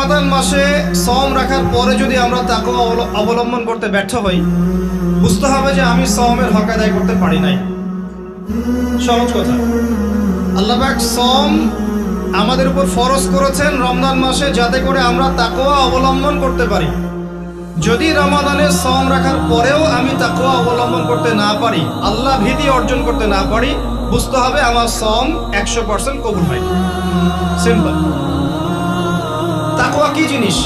রমাদান মাসে সম রাখার পরে যদি আমরা তাকে অবলম্বন করতে ব্যর্থ হই, বুঝতে হবে যে আমি সমের হক আদায় করতে পারি নাই। সহজ কথা। আল্লাহবাক সম আমাদের উপর ফরজ করেছেন রমজান মাসে যাতে করে আমরা তাকওয়া অবলম্বন করতে পারি। যদি রমাদানে সম রাখার পরেও আমি তাকওয়া অবলম্বন করতে না পারি, আল্লাহ ভীতি অর্জন করতে না পারি, বুঝতে হবে আমার সম একশো পার্সেন্ট কবুল হয়। সিম্পল। তাকওয়া কি জিনিস?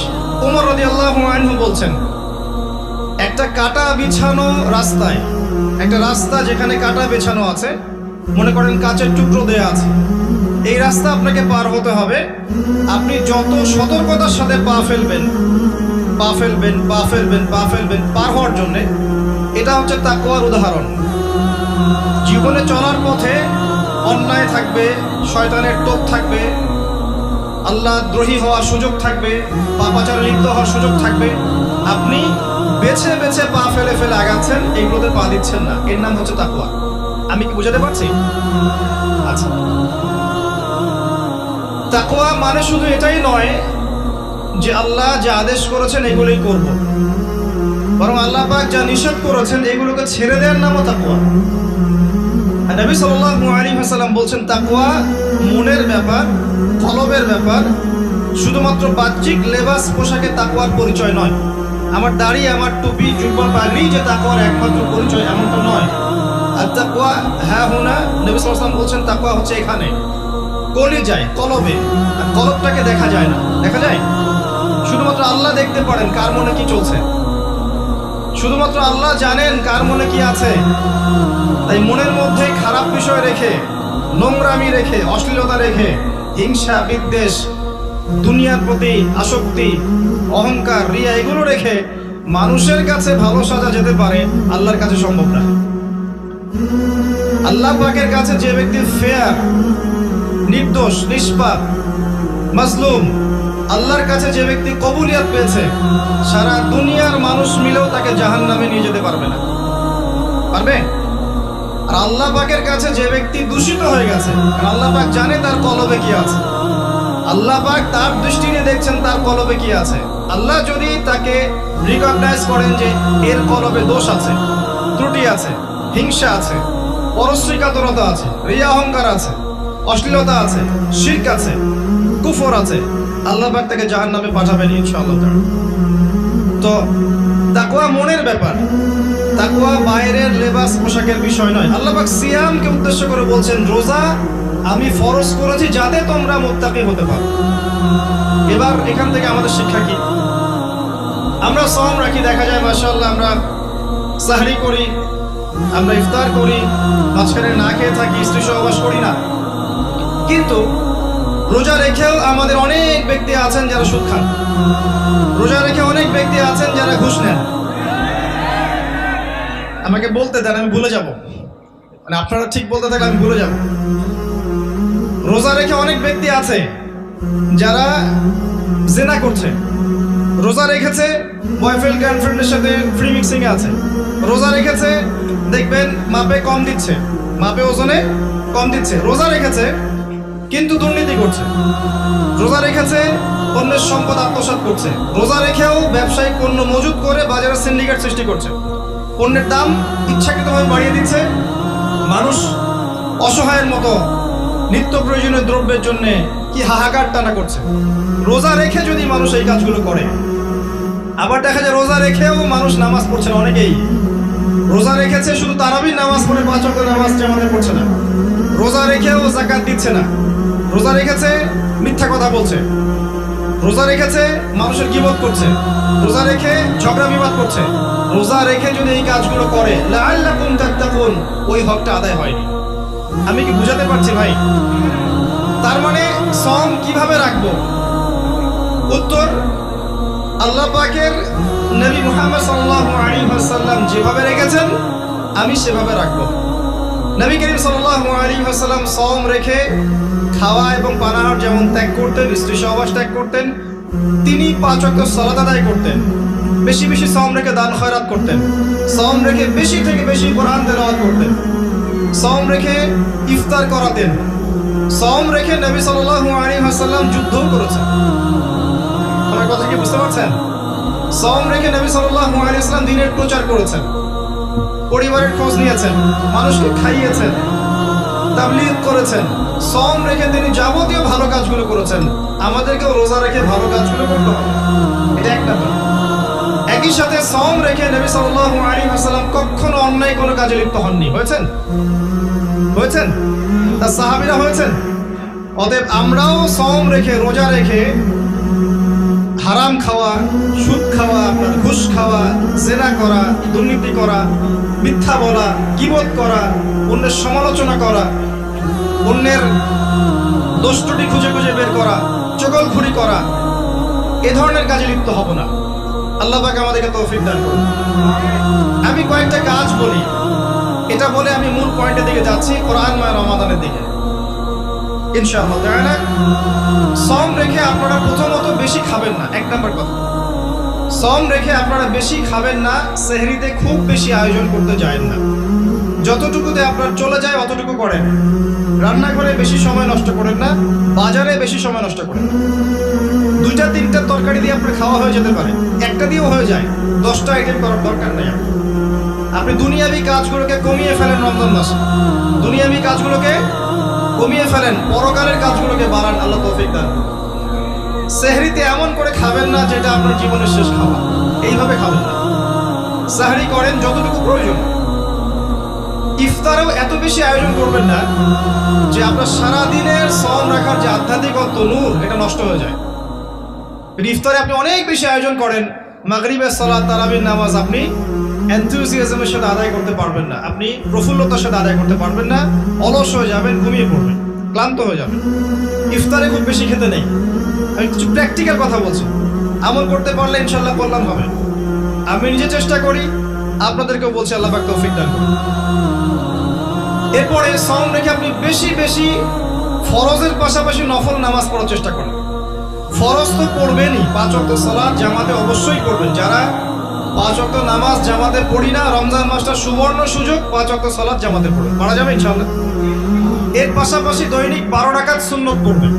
উমর রদি আল্লাহ আনহু বলছেন, একটা কাটা বিছানো রাস্তায়, একটা রাস্তা যেখানে কাটা বিছানো আছে, মনে করেন কাচের টুকরো দেয়া আছে, এই রাস্তা আপনাকে পার হতে হবে। আপনি যত সতর্কতার সাথে পা ফেলবেন পা ফেলবেন পা ফেলবেন পা ফেলবেন পার হওয়ার জন্যে, এটা হচ্ছে তাকওয়ার উদাহরণ। জীবনে চলার পথে অন্যায় থাকবে, শয়তানের টোপ থাকবে আল্লাহ দ্রোহী হওয়ার সুযোগ থাকবে, পাপাচারে লিপ্ত হওয়ার সুযোগ থাকবে। আপনি বেছে বেছে পা ফেলে ফেলে আগাচ্ছেন, এগুলোতে পা দিচ্ছেন না। এর নাম হচ্ছে তাকুয়া আমি কি বুঝাতে পারছি? আচ্ছা। তাকুয়া মানে শুধু এটাই নয় যে আল্লাহ যা আদেশ করেছেন, এগুলোই করব। বরং আল্লাহ পাক যা নিষেধ করেছেন, এগুলোকে ছেড়ে দেওয়ার নামও তাকুয়া নবী সাল্লাল্লাহু আলাইহি ওয়াসাল্লাম বলছেন তাকুয়া মনের ব্যাপার কলবের ব্যাপার। শুধুমাত্র বাহ্যিক লেবাস পোশাকে তাকওয়ার পরিচয় নয়। আমার দাড়ি, আমার টুপি, জুব্বা পাগড়ি যে তাকওয়ার একমাত্র পরিচয় এমনটা নয়। আর তাকওয়া হ্যাঁ হুনা আলাইহি ওয়াসাল্লাম বলছেন, তাকওয়া হচ্ছে এখানে। কলি যায় কলবে আর কলবটাকে দেখা যায় না। দেখা যায়? শুধুমাত্র আল্লাহ দেখতে পারেন কার মনে কি চলছে। শুধুমাত্র আল্লাহ জানেন কার মনে কি আছে। তাই মনের মধ্যে খারাপ বিষয় রেখে, নোংরামি রেখে, অশ্লীলতা রেখে হিংসা, বিদ্বেষ, দুনিয়ার প্রতি আসক্তি, অহংকার, রিয়া, এগুলো রেখে মানুষের কাছে ভালো সাজা যেতে পারে আল্লাহর কাছে সম্ভব না। আল্লাহ পাকের কাছে যে ব্যক্তি ফেয়ার নির্দোষ, নিষ্পাপ মাসলুম আল্লাহর কাছে যে ব্যক্তি কবুলিয়াত পেয়েছে, সারা দুনিয়ার মানুষ মিলেও তাকে জাহান নামে নিয়ে যেতে পারবে না। পারবে? আর আল্লাহ পাকের কাছে যে ব্যক্তি দূষিত হয়ে গেছে, আর আল্লাহ পাক জানে তার কলবে কি আছে। আল্লাহ পাক তার নিয়ে দেখছেন তার কলবে কি আছে। আল্লাহ যদি তাকে রিকগনাইজ করেন যে এর কলবে দোষ আছে, ত্রুটি আছে, হিংসা আছে পরশ্রীকাতরতা আছে, রিয়া অহংকার আছে, অশ্লীলতা আছে, শির্ক আছে, কুফর আছে, আল্লাহ পাক তাকে জাহান নামে পাঠাবেন ইনশাআল্লাহ। তো তাকওয়া মনের ব্যাপার। তাকওয়া বাইরের লেবাস পোশাকের বিষয় নয়। আল্লাহ পাক সিয়ামকে উদ্দেশ্য করে বলছেন, রোজা আমি ফরজ করেছি যাতে তোমরা মুত্তাকি হতে পারো। এবার এখান থেকে আমাদের শিক্ষা কি? আমরা সম রাখি, দেখা যায়, মাশাআল্লাহ, আমরা সাহরি করি, আমরা ইফতার করি, মাঝখানে না খেয়ে থাকি, স্ত্রী সহবাস করি না। কিন্তু রোজা রেখেও আমাদের অনেক ব্যক্তি আছেন যারা সুদ খান। রোজা রেখে অনেক ব্যক্তি আছেন যারা ঘুষ নেন। আমাকে বলতে দেন, আমি ভুলে যাব। মানে আপনারা ঠিক বলতে থাকলে আমি ভুলে যাব। রোজা রেখে অনেক ব্যক্তি আছে যারা জেনা করছে। রোজা রেখেছে বয়ফ্রেন্ড গার্লফ্রেন্ডের সাথে ফ্রি মিক্সিং আছে। রোজা রেখেছে, দেখবেন মাপে কম দিচ্ছে। মাপে ওজনে কম দিচ্ছে। রোজা রেখেছে, কিন্তু দুর্নীতি করছে। রোজা রেখেছে অন্যের সম্পদ আত্মসাৎ করছে। রোজা রেখেও ব্যবসায়িক পণ্য মজুত করে বাজারে সিন্ডিকেট সৃষ্টি করছে। পণ্যের দাম ইচ্ছাকৃতভাবে বাড়িয়ে দিচ্ছে। মানুষ অসহায়ের মতো নিত্য প্রয়োজনীয় দ্রব্যের জন্য কি হাহাকার টানা করছে। রোজা রেখে যদি মানুষ এই কাজগুলো করে, আবার দেখা যায় রোজা রেখেও মানুষ নামাজ পড়ছে না অনেকেই। রোজা রেখেছে শুধু তারাবি নামাজ পড়ে পাঁচ ওয়াক্ত নামাজ জামাতে পড়ছে না। রোজা রেখেও জাকাত দিচ্ছে না। রোজা রেখেছে মিথ্যা কথা বলছে। রোজা রেখেছে, মানুষের গিবত করছে। রোজা রেখে ঝগড়া বিবাদ করছে। রোজা রেখে যদি এই কাজগুলো করে ওই হকটা আদায় হয়নি। আমি কি বুঝাতে পারছি ভাই? তার মানে সম কীভাবে রাখব? উত্তর, আল্লাহ পাকের নবী মুহাম্মদ সাল্লাল্লাহু আলাইহি ওয়াসাল্লাম যেভাবে রেখেছেন, আমি সেভাবে রাখব। নবী করিম সাল্লাল্লাহু আলাইহি ওয়াসাল্লাম সম রেখে খাওয়া এবং পানাহার যেমন ত্যাগ করতেন, স্ত্রী সহবাস ত্যাগ করতেন, তিনি পাঁচ ওয়াক্ত সালাত আদায় করতেন। বেশি বেশি সম রেখে দান খয়রাত করতেন। সম রেখে বেশি থেকে বেশি কোরআন তেলাওয়াত করতেন। সম রেখে ইফতার করাতেন। সম রেখে নবী সাল্লাল্লাহু আলাইহি ওয়াসাল্লাম যুদ্ধও করেছেন। আপনার কথা কি বুঝতে পারছেন? সম রেখে নবী সাল্লাল্লাহু আলাইহি ইসলাম দিনের প্রচার করেছেন। পরিবারের খোঁজ নিয়েছেন, মানুষকে খাইয়েছেন, তাবলিগ করেছেন সম রেখে তিনি যাবতীয় ভালো কাজগুলো করেছেন। আমাদেরকেও রোজা রেখে ভালো কাজগুলো করতে হবে। এটা একটা একই সাথে সম রেখে নবী সাল্লাল্লাহু আলাইহি ওয়াসাল্লাম কখনো অন্যায় কোনো কাজে লিপ্ত হননি। হয়েছেন? হয়েছেন? তার সাহাবীরা হয়েছেন? অতএব আমরাও সম রেখে, রোজা রেখে হারাম খাওয়া, সুদ খাওয়া, ঘুষ খাওয়া, জেনা করা, দুর্নীতি করা, মিথ্যা বলা কিবোধ করা, অন্যের সমালোচনা করা, অন্যের দোষটুটি খুঁজে খুঁজে বের করা, চগলখুরি করা, এ ধরনের কাজে লিপ্ত হব না। আল্লাহ পাক আমাদেরকে তৌফিক দান করুন। আমি কয়েকটা কাজ বলি। এটা বলে আমি মূল পয়েন্টের দিকে যাচ্ছি, কোরআন মায় রমাদানের দিকে। ইনশাআল্লাহ। না সম রেখে আপনারা প্রথমত বেশি খাবেন না। এক নম্বর কথা। সম রেখে আপনারা বেশি খাবেন না, সেহরিতে খুব বেশি আয়োজন করতে যায় না। যতটুকুতে আপনার চলে যায়, অতটুকু করেন। রান্নাঘরে বেশি সময় নষ্ট করেন না, বাজারে বেশি সময় নষ্ট করেন। দুইটা, তিনটা তরকারি দিয়ে আপনার খাওয়া হয়ে যেতে পারে। একটা দিয়েও হয়ে যায়। দশটা আইটেম করার দরকার নেই আপনি দুনিয়াবি কাজগুলোকে কমিয়ে ফেলেন রমজান মাসে। দুনিয়াবি কাজগুলোকে কমিয়ে ফেলেন। পরকালের কাজগুলোকে বাড়ান, আল্লাহ তৌফিক দান। সেহরিতে এমন করে খাবেন না যেটা আপনার জীবনের শেষ খাওয়া এইভাবে খাবেন না। সাহরি করেন যতটুকু প্রয়োজন। ইফতারেও এত বেশি আয়োজন করবেন না যে আপনার সারা দিনের সম রাখার যে আধ্যাত্মিকত্ব, নূর, এটা নষ্ট হয়ে যায়। ইফতারে আপনি অনেক বেশি আয়োজন করেন। মাগরিবের সালাত, তারাবির নামাজ আপনি এনথুজিয়াজমের সাথে আদায় করতে পারবেন না। আপনি প্রফুল্লতার সাথে আদায় করতে পারবেন না। অলস হয়ে যাবেন, ঘুমিয়ে পড়বেন, ক্লান্ত হয়ে যাবেন। ইফতারে খুব বেশি খেতে নেই। আমি কিছু প্র্যাকটিক্যাল কথা বলছি। আমল করতে পারলে ইনশাল্লাহ কল্যাণ হবে। আমি নিজে চেষ্টা করি, আপনাদেরকেও বলছি আল্লাহ পাক তৌফিক দান করুন। এরপরে সম রেখে আপনি বেশি বেশি ফরজের পাশাপাশি নফল নামাজ পড়ার চেষ্টা করেন। ফরজ তো পড়বেনই, পাঁচ অক্ট সালাদ জামাতে অবশ্যই করবেন যারা পাঁচ অক্ট নামাজ জামাতে পড়ি না, রমজান মাসটা সুবর্ণ সুযোগ, পাঁচ অক্ট সালাদ জামাতে পড়বেন পারা যাবে ইনশাল্লাহ এর পাশাপাশি দৈনিক বারো রাকাত সুন্নত পড়বেন।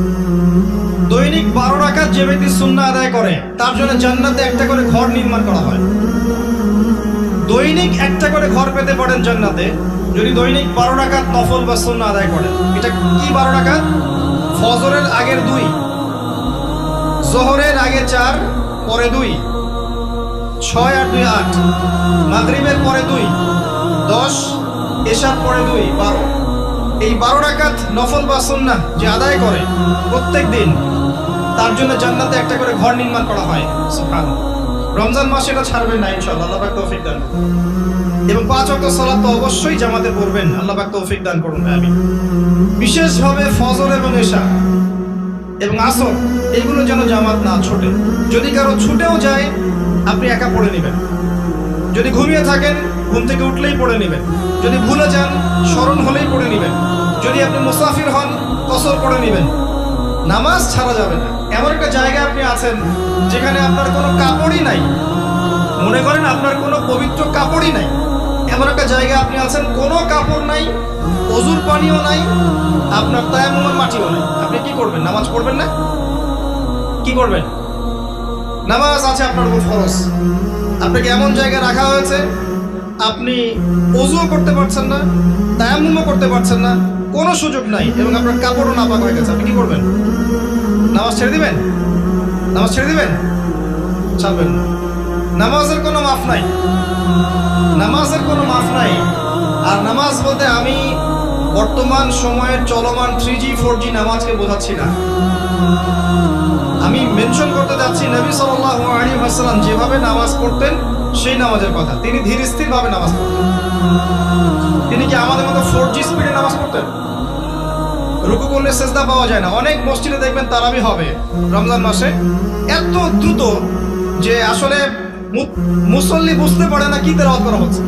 দৈনিক বারো রাকাত যে ব্যক্তি সুন্না আদায় করে, তার জন্য জান্নাতে একটা করে ঘর নির্মাণ করা হয়। দৈনিক একটা করে ঘর পেতে পারেন জান্নাতে, যদি দৈনিক বারো রাকাত নফল বা সুন্না আদায় করেন। এটা কি বারো রাকাত? ফজরের আগের দুই, জোহরের আগে চার পরে দুই। ছয় আর দুই আট। মাগরিবের পরে দুই, দশ, এশার পরে দুই, বারো। এই বারো রাকাত নফল বা সুন্না যে আদায় করে প্রত্যেক দিন, তার জন্য জান্নাতে একটা করে ঘর নির্মাণ করা হয়। সুবহানাল্লাহ। রমজান মাসে এটা ছাড়বেন না, ইনশাআল্লাহ। আল্লাহ তৌফিক দান। এবং পাঁচ ওয়াক্ত সালাত তো অবশ্যই জামাতে পড়বেন। আল্লাহ তৌফিক দান করুন আমি বিশেষভাবে ফজর এবং এশা এবং আসর, এগুলো যেন জামাত না ছোটে। যদি কারও ছুটেও যায় আপনি একা পড়ে নেবেন। যদি ঘুমিয়ে থাকেন, ঘুম থেকে উঠলেই পড়ে নেবেন। যদি ভুলে যান, স্মরণ হলেই পড়ে নেবেন। যদি আপনি মুসাফির হন, কসর পড়ে নেবেন। নামাজ ছাড়া যাবে না। এমন একটা জায়গায় আপনি আছেন, যেখানে আপনার কোনো কাপড়ই নাই। মনে করেন আপনার কোনো পবিত্র কাপড়ই নাই। এমন একটা জায়গায় আপনি আছেন, কোনো কাপড় নাই, অজুর পানিও নাই, আপনার তায়ামুমের মাটিও নাই। আপনি কি করবেন? নামাজ পড়বেন না? কি করবেন? নামাজ আছে আপনার উপর ফরজ। আপনাকে এমন জায়গায় রাখা হয়েছে, আপনি অজুও করতে পারছেন না তায়ামুমও করতে পারছেন না, কোনো সুযোগ নাই এবং আপনার কাপড়ও নাপাক হয়ে গেছে। আপনি কি করবেন? নামাজ ছেড়ে দিবেন? নামাজ ছেড়ে দিবেন? ছাড়বেন নামাজের কোনো মাফ নাই। নামাজের কোনো মাফ নাই। আর নামাজ বলতে আমি বর্তমান সময়ের চলমান থ্রি জি ফোর জি নামাজকে বোঝাচ্ছি না। মেনশন করতে যাচ্ছি, নবী সাল্লাল্লাহু আলাইহি ওয়াসাল্লাম যেভাবে নামাজ পড়তেন, সেই নামাজের কথা। তিনি ধীর স্থির ভাবে নামাজ পড়তেন। তিনি কি আমাদের মতো ফোর জি স্পিডে নামাজ পড়তেন? রুকু করলে সেজদা পাওয়া যায় না। অনেক মসজিদে দেখবেন তারাবি হবে রমজান মাসে। এত দ্রুত যে আসলে মুসল্লি বুঝতে পারে না কি তেলাওয়াত করা হচ্ছে।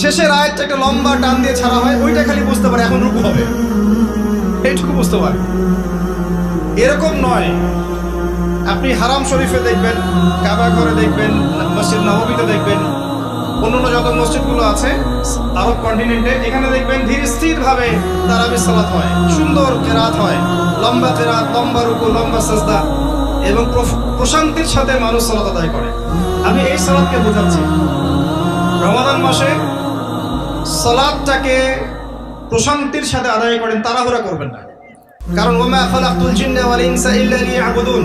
শেষের আয়াতটা একটা লম্বা টান দিয়ে ছাড়া হয়, ওইটা খালি বুঝতে পারে, এখন রুকু হবে। এইটুকু বুঝতে পারে। এরকম নয়। আপনি হারাম শরীফে দেখবেন, কাবা করে দেখবেন, মসজিদ নবমীতে দেখবেন, অন্যান্য যত মসজিদগুলো আছে আরব কন্টিনেন্টে এখানে দেখবেন ধীর স্থির ভাবে তারাবি সালাত হয়, সুন্দর কেরাত হয়, লম্বা কেরাত, লম্বা রুকু, লম্বা সাজদা এবং প্রশান্তির সাথে মানুষ সালাত আদায় করে। আমি এই সালাদকে বোঝাচ্ছি। রমাদান মাসে সালাদটাকে প্রশান্তির সাথে আদায় করেন, তাড়াহুড়া করবেন না। কারণ, ওমা খালাকতুল জিন্না ওয়াল ইনসা ইল্লা লিয়াবুদুন।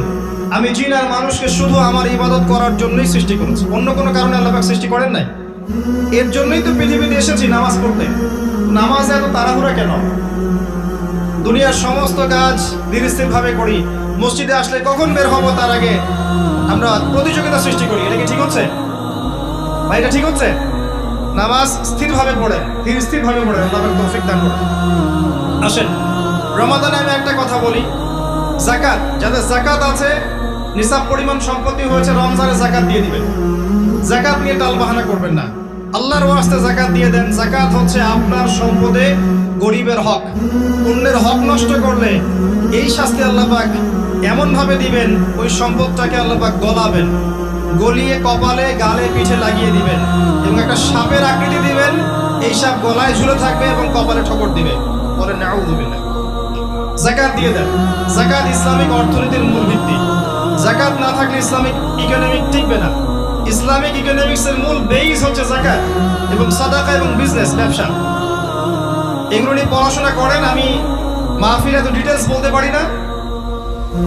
আমি জিন আর মানুষকে শুধু আমার ইবাদত করার জন্যই সৃষ্টি করেছি। অন্য কোনো কারণে আল্লাহ সৃষ্টি করেন নাই। এর জন্যই তো পৃথিবীতে এসেছি নামাজ পড়তে। নামাজ এত তাড়াহুড়া কেন? দুনিয়ার সমস্ত কাজ ধীরস্থির ভাবে করি। মসজিদে আসলে কখন বের হব তার আগে আমরা প্রতিযোগিতা সৃষ্টি করি। এটা কি ঠিক হচ্ছে? ভাই, এটা ঠিক হচ্ছে? নামাজ স্থিরভাবে পড়ে ধীর স্থির ভাবে পড়ে। আল্লাহ তৌফিক দান করে আসেন। রমাদানে আমি একটা কথা বলি। জাকাত, যাদের জাকাত আছে, নিসাব পরিমাণ সম্পত্তি হয়েছে, রমজানে জাকাত দিয়ে দিবেন। জাকাত নিয়ে টাল বাহানা করবেন না। আল্লাহর ওয়াস্তে জাকাত দিয়ে দেন। জাকাত হচ্ছে আপনার সম্পদে গরিবের হক। অন্যের হক নষ্ট করলে এই শাস্তি আল্লাহ পাক এমন ভাবে দিবেন, ওই সম্পদটাকে আল্লাহ পাক গলাবেন। গলিয়ে, কপালে, গালে, পিঠে লাগিয়ে দিবেন। এবং একটা সাপের আকৃতি দিবেন। এই সাপ গলায় ঝুলে থাকবে এবং কপালে ঠকর দিবে। পরে নাও দিবেন না জাকাত দিয়ে দেন। জাকাত ইসলামিক অর্থনীতির মূল ভিত্তি। জাকাত না থাকলে ইসলামিক ইকোনমিক টিকবে না। ইসলামিক ইকোনমিক্সের মূল বেইস হচ্ছে জাকাত এবং সাদাকা এবং বিজনেস ব্যবসা। এগুলো নিয়ে পড়াশোনা করেন, আমি মাহফিলে এত ডিটেলস বলতে পারি না।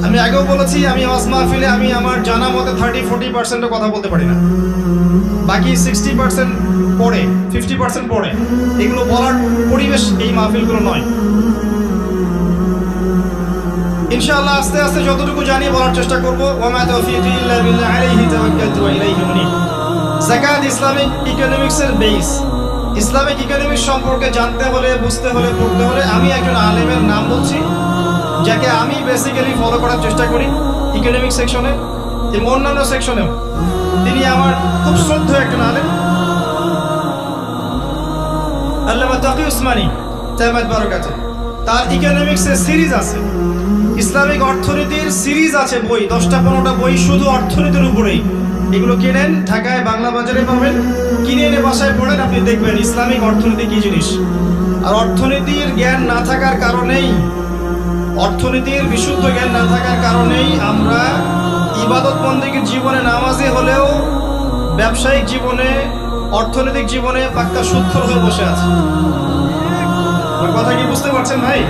আমি আগেও বলেছি, আমি ওয়াজ মাহফিলে আমি আমার জানা মতে থার্টি ফোর্টি পার্সেন্টও কথা বলতে পারি না। বাকি সিক্সটি পার্সেন্ট পড়ে ফিফটি পার্সেন্ট পড়ে। এগুলো বলার পরিবেশ এই মাহফিলগুলো নয়। ইনশাআল্লাহ আস্তে আস্তে যতটুকু জানি বলার চেষ্টা করব। ওয়ামা তাওফীকি ইল্লা বিল্লাহ, আলাইহি তাওয়াক্কালতু ইসলামিক ইকোনমিক্সের বেস ইসলামিক ইকোনমিক্স সম্পর্কে জানতে হলে, বুঝতে হলে, পড়তে হলে আমি একজন আলেমের নাম বলছি, যাকে আমি বেসিক্যালি ফলো করার চেষ্টা করি ইকোনমিক সেকশনে এবং অন্যান্য সেকশনেও। তিনি আমার খুব শ্রদ্ধেয় একজন আলেম। আল্লামা তাকি উসমানী, তাহমাদ বারকাতে তার ইকোনমিক্সের সিরিজ আছে। ইসলামিক অর্থনীতির সিরিজ আছে বই, দশটা পনেরোটা বই শুধু অর্থনীতির উপরেই। এগুলো কিনেন, ঢাকায়, বাংলা বাজারে পাবেন কিনে এনে বাসায় পড়েন, আপনি দেখবেন ইসলামিক অর্থনীতি কি জিনিস। আর অর্থনীতির জ্ঞান না থাকার কারণেই, অর্থনীতির বিশুদ্ধ জ্ঞান না থাকার কারণেই আমরা ইবাদত বন্দীকে জীবনে নামাজে হলেও ব্যবসায়িক জীবনে, অর্থনৈতিক জীবনে পাক্কা সুৎখর হয়ে বসে আছে। কথা কি বুঝতে পারছেন ভাই?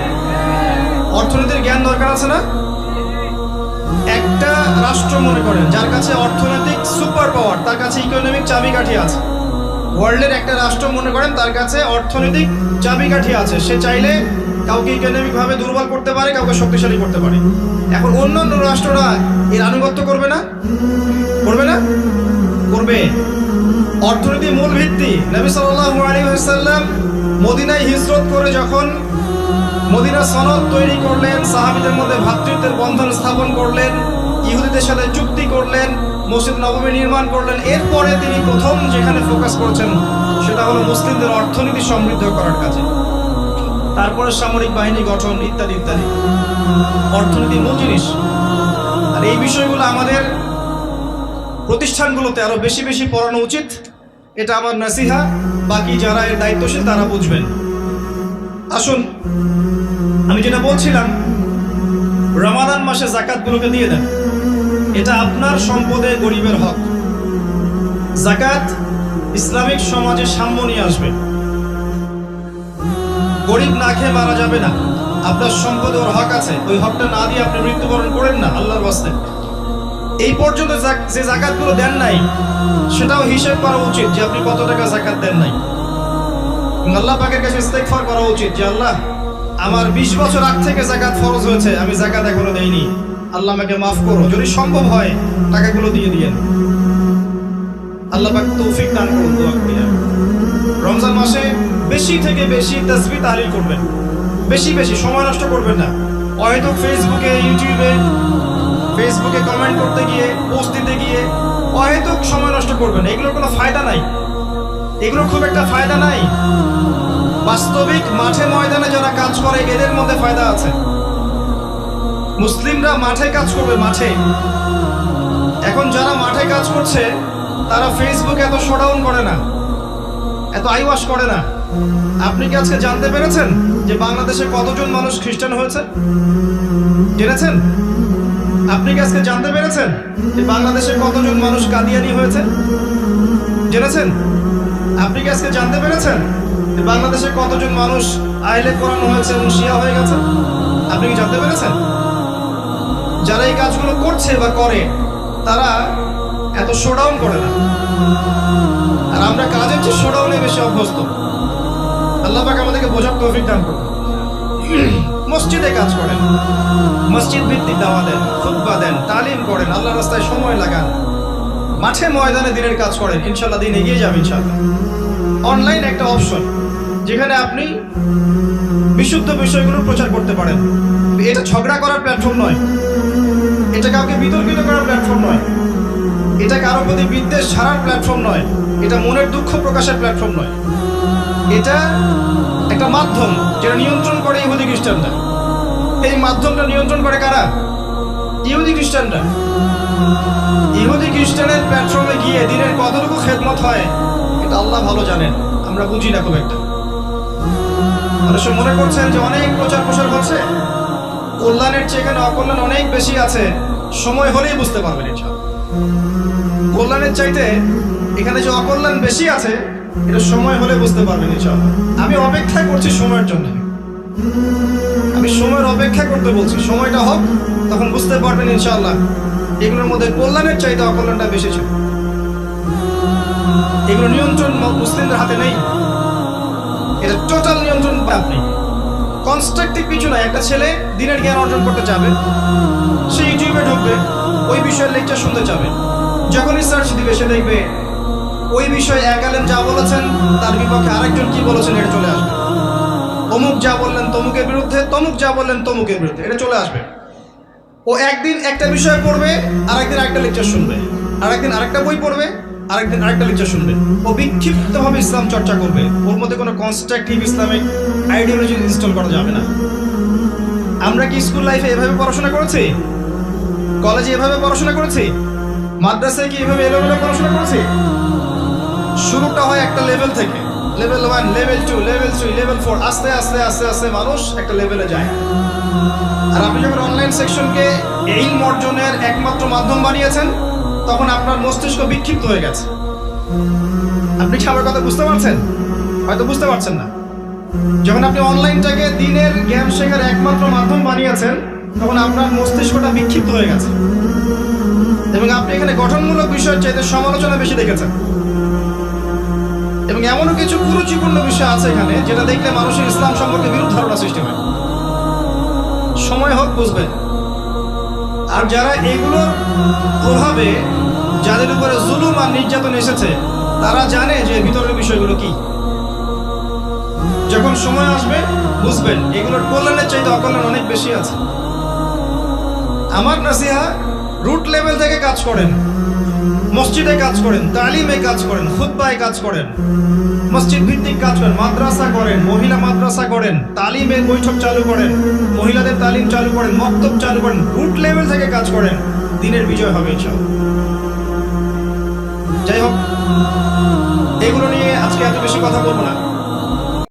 অর্থনীতির জ্ঞান দরকার আছে না? একটা রাষ্ট্র মনে করেন, যার কাছে অর্থনৈতিক সুপার পাওয়ার তার কাছে ইকোনমিক চাবিকাঠি আছে। ওয়ার্ল্ডের একটা রাষ্ট্র মনে করেন, তার কাছে অর্থনৈতিক চাবিকাঠি আছে। সে চাইলে কাউকে ইকোনমিক ভাবে দুর্বল করতে পারে, কাউকে শক্তিশালী করতে পারে। এখন অন্যান্য রাষ্ট্ররা এর আনুগত্য করবে না? করবে না? করবে। অর্থনীতি মূল ভিত্তি। নবী সাল্লাল্লাহু আলাইহি ওয়াসাল্লাম মদিনায় হিজরত করে যখন মদিনা সনদ তৈরি করলেন, সাহাবীদের মধ্যে ভ্রাতৃত্বের বন্ধন স্থাপন করলেন, ইহুদিদের সাথে চুক্তি করলেন, মসজিদ নবমী নির্মাণ করলেন। এরপরে তিনি প্রথম যেখানে ফোকাস করেছেন, সেটা হলো মুসলিমদের অর্থনীতি সমৃদ্ধ করার কাজে। তারপরে সামরিক বাহিনী গঠন, ইত্যাদি ইত্যাদি। অর্থনীতি মূল জিনিস। আর এই বিষয়গুলো আমাদের প্রতিষ্ঠানগুলোতে আরও বেশি বেশি পড়ানো উচিত। এটা আমার নাসিহা, বাকি যারা এর দায়িত্বশীল তারা বুঝবেন। আসুন। আমি যেটা বলছিলাম, রমাদান মাসে জাকাতগুলোকে দিয়ে দেন। এটা আপনার সম্পদে গরিবের হক। জাকাত ইসলামিক সমাজে সাম্য নিয়ে আসবে। গরিব না খেয়ে মারা যাবে না। আপনার সম্পদে ওর হক আছে। ওই হকটা না দিয়ে আপনি মৃত্যুবরণ করেন না, আল্লাহর বাস্তে এই পর্যন্ত যে জাকাতগুলো দেন নাই, সেটাও হিসেব করা উচিত যে আপনি কত টাকা জাকাত দেন নাই। আল্লাহ পাকের কাছে ইস্তেগফার করা উচিত যে, আল্লাহ, আমার বিশ বছর আগ থেকে জাকাত ফরজ হয়েছে, আমি জাকাত এখনও দেইনি। আল্লাহ আমাকে মাফ করো, যদি সম্ভব হয় টাকাগুলো দিয়ে দিয়েন। আল্লাহ পাক তৌফিক দান করুন, দোয়া করি রমজান মাসে বেশি থেকে বেশি তাসবি তাহলিল করবেন। বেশি বেশি সময় নষ্ট করবেন না। হয়তো ফেসবুকে ইউটিউবে ফেসবুকে কমেন্ট করতে গিয়ে পোস্ট দিতে গিয়ে অহেতুক সময় নষ্ট করবেন। এগুলোর কোনো ফায়দা নাই। এগুলোর খুব একটা ফায়দা নাই। বাস্তবিক মাঠে ময়দানে যারা কাজ করে, এদের মধ্যে ফায়দা আছে। মুসলিমরা মাঠে কাজ করবে, মাঠে। এখন যারা মাঠে কাজ করছে, তারা ফেসবুকে এত শোডাউন করে না, এত আইওয়াশ করে না। আপনি কি আজকে জানতে পেরেছেন যে বাংলাদেশে কতজন মানুষ খ্রিস্টান হয়েছে? জেনেছেন? আপনি কি আজকে জানতে পেরেছেন যে বাংলাদেশে কতজন মানুষ কাদিয়ানি হয়েছে? জেনেছেন? আপনি কি আজকে জানতে পেরেছেন বাংলাদেশে কতজন মানুষ আইলে করানো হয়েছে এবং শিয়া হয়ে গেছে? আপনি কি জানতে পেরেছেন? যারা এই কাজগুলো করছে বা করে, তারা এত শোডাউন করে না। আর আমরা কাজের চেয়ে শোডাউনে বেশি অভ্যস্ত। আল্লাহ পাক আমাদেরকে বোঝার তৌফিক দান করুন। মসজিদে কাজ করেন। মসজিদ ভিত্তিক দাওয়া দেন, খুতবা দেন, তালিম করেন আল্লাহ রাস্তায় সময় লাগান। মাঠে ময়দানে দিনের কাজ করেন ইনশাল্লাহ দিন এগিয়ে যাবে ইনশাল্লাহ অনলাইন একটা অপশন যেখানে আপনি বিশুদ্ধ বিষয়গুলো প্রচার করতে পারেন। এটা ঝগড়া করার প্ল্যাটফর্ম নয়। এটা কাউকে বিতর্কিত করার প্ল্যাটফর্ম নয়। এটা কারও প্রতি বিদ্বেষ ছাড়ার প্ল্যাটফর্ম নয়। এটা মনের দুঃখ প্রকাশের প্ল্যাটফর্ম নয়। এটা একটা মাধ্যম যেটা নিয়ন্ত্রণ করে ইহুদি খ্রিস্টানরা। এই মাধ্যমটা নিয়ন্ত্রণ করে কারা? ইহুদি খ্রিস্টানরা। ইহুদি খ্রিস্টানের প্ল্যাটফর্মে গিয়ে দিনের কতটুকু খেদমত হয় এটা আল্লাহ ভালো জানেন, আমরা বুঝি না খুব একটা। অবশ্য মনে করছেন যে অনেক প্রচার প্রসার হচ্ছে? কল্যাণের চেয়ে এখানে অকল্যাণ অনেক বেশি আছে, সময় হলেই বুঝতে পারবেন এটা কল্যাণের চাইতে এখানে যে অকল্যাণ বেশি আছে, এটা সময় হলে বুঝতে পারবেন ইনশাআল্লাহ আমি অপেক্ষা করছি সময়ের জন্য। আমি সময়ের অপেক্ষা করতে বলছি, সময়টা হোক, তখন বুঝতে পারবেন ইনশাআল্লাহ এগুলোর মধ্যে কল্যাণের চাইতে অকল্যাণটা বেশি ছিল। এগুলো নিয়ন্ত্রণ মুসলিমদের হাতে নেই। এটা টোটাল নিয়ন্ত্রণ আপনি। কনস্ট্রাকটিভ কিছু না একটা ছেলে দিনের জ্ঞান অর্জন করতে যাবে, সে ইউটিউবে ঢুকবে, ওই বিষয়ের লেকচার শুনতে যাবে। যখনই সার্চ দিবে, সে দেখবে ওই বিষয়ে এক আলেম যা বলেছেন, তার বিপক্ষে আরেকজন কি বলেছেন, এটা চলে আসবে। অমুক যা বললেন তমুকের বিরুদ্ধে, তমুক যা বললেন তমুকের বিরুদ্ধে, এটা চলে আসবে। ও একদিন একটা বিষয় পড়বে, আরেকদিন আরেকটা লেকচার শুনবে, আরেকদিন আরেকটা বই পড়বে আরেকদিন আরেকটা লেকচার শুনবে। ও বিক্ষিপ্তভাবে ইসলাম চর্চা করবে। ওর মধ্যে কোনো কনস্ট্রাকটিভ ইসলামিক আইডিওলজি ইনস্টল করা যাবে না। আমরা কি স্কুল লাইফে এভাবে পড়াশোনা করেছি? কলেজে এভাবে পড়াশোনা করেছি? মাদ্রাসায় কি এভাবে এলোমেলো পড়াশোনা করেছি? শুরুটা হয় একটা লেভেল থেকে। Level one level two level three level four আস্তে আস্তে আস্তে আস্তে মানুষ একটা লেভেলে যায়। আর আপনি যখন অনলাইন সেকশনকে এই অর্জনের একমাত্র মাধ্যম বানিয়েছেন তখন আপনার মস্তিষ্ক বিক্ষিপ্ত হয়ে গেছে। আপনি কি আমার কথা বুঝতে পারছেন? হয়তো বুঝতে পারছেন না। যখন আপনি অনলাইনটাকে দিনের জ্ঞান শেখার একমাত্র মাধ্যম বানিয়েছেন, তখন আপনার মস্তিষ্কটা বিক্ষিপ্ত হয়ে গেছে। এবং আপনি এখানে গঠনমূলক বিষয়ের চাইতে সমালোচনা বেশি দেখেছেন। এবং এমনও কিছু কুরুচিপূর্ণ বিষয় আছে এখানে, যেটা দেখলে মানুষের ইসলাম সম্পর্কে বিরূপ ধারণা সৃষ্টি হয়। সময় হোক, বুঝবেন। আর যারা এগুলোর প্রভাবে যাদের উপরে জুলুম আর নির্যাতন এসেছে, তারা জানে যে ভিতরের বিষয়গুলো কি। যখন সময় আসবে, বুঝবেন, এগুলোর কল্যাণের চাইতে অকল্যাণ অনেক বেশি আছে। আমার নাসিহা রুট লেভেল থেকে কাজ করেন। মসজিদে কাজ করেন, তালিমে কাজ করেন খুদ্ায় কাজ করেন। মসজিদ ভিত্তিক কাজ করেন, মাদ্রাসা করেন, মহিলা মাদ্রাসা করেন, তালিমের বৈঠক চালু করেন, মহিলাদের তালিম চালু করেন, মক্তব চালু করেন গুড লেভেল থেকে কাজ করেন। দিনের বিজয় হবে এসব যাই হোক, এগুলো নিয়ে আজকে এত বেশি কথা বলব না।